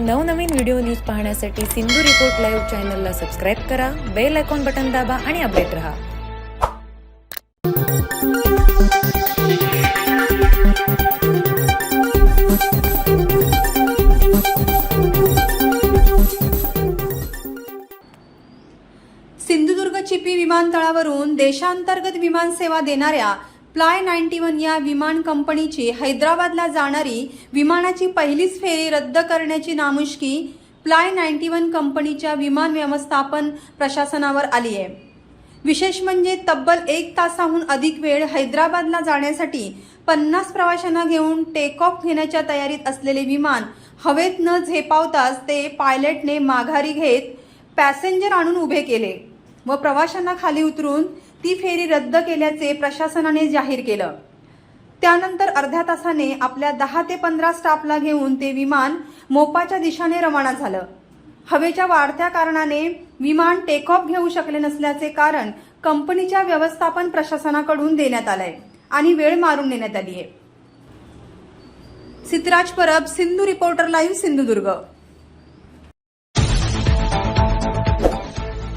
नवनवीन video news पाहण्यासाठी Sindhu report live चॅनलला सबस्क्राईब करा बेल आयकॉन बटन दाबा आणि अपडेट रहा. सिंधुदुर्ग चिपी विमानतळावरून देशांतर्गत विमान सेवा देणाऱ्या फ्लाय नाईन्टी वन या विमान कंपनीची हैदराबादला जाणारी विमानाची पहिलीच फेरी रद्द करण्याची नामुष्की फ्लाय नाईन्टी वन कंपनीच्या विमान व्यवस्थापन प्रशासनावर आली आहे. विशेष म्हणजे तब्बल एक तासाहून अधिक वेळ हैदराबादला जाण्यासाठी पन्नास प्रवाशांना घेऊन टेक ऑफ घेण्याच्या तयारीत असलेले विमान हवेत न झेपावताच ते पायलटने माघारी घेत पॅसेंजर आणून उभे केले व प्रवाशांना खाली उतरून ती फेरी रद्द केल्याचे प्रशासनाने जाहीर केलं. त्यानंतर अर्ध्या तासाने आपल्या दहा ते पंधरा स्टाफला घेऊन ते विमान मोपाच्या दिशेने रवाना झालं. हवेच्या वाढत्या कारणाने विमान टेक ऑफ घेऊ शकले नसल्याचे कारण कंपनीच्या व्यवस्थापन प्रशासनाकडून देण्यात आलंय आणि वेळ मारून नेण्यात आली आहे सिद्धराज परब सिंधू रिपोर्टर लाईव्ह सिंधुदुर्ग.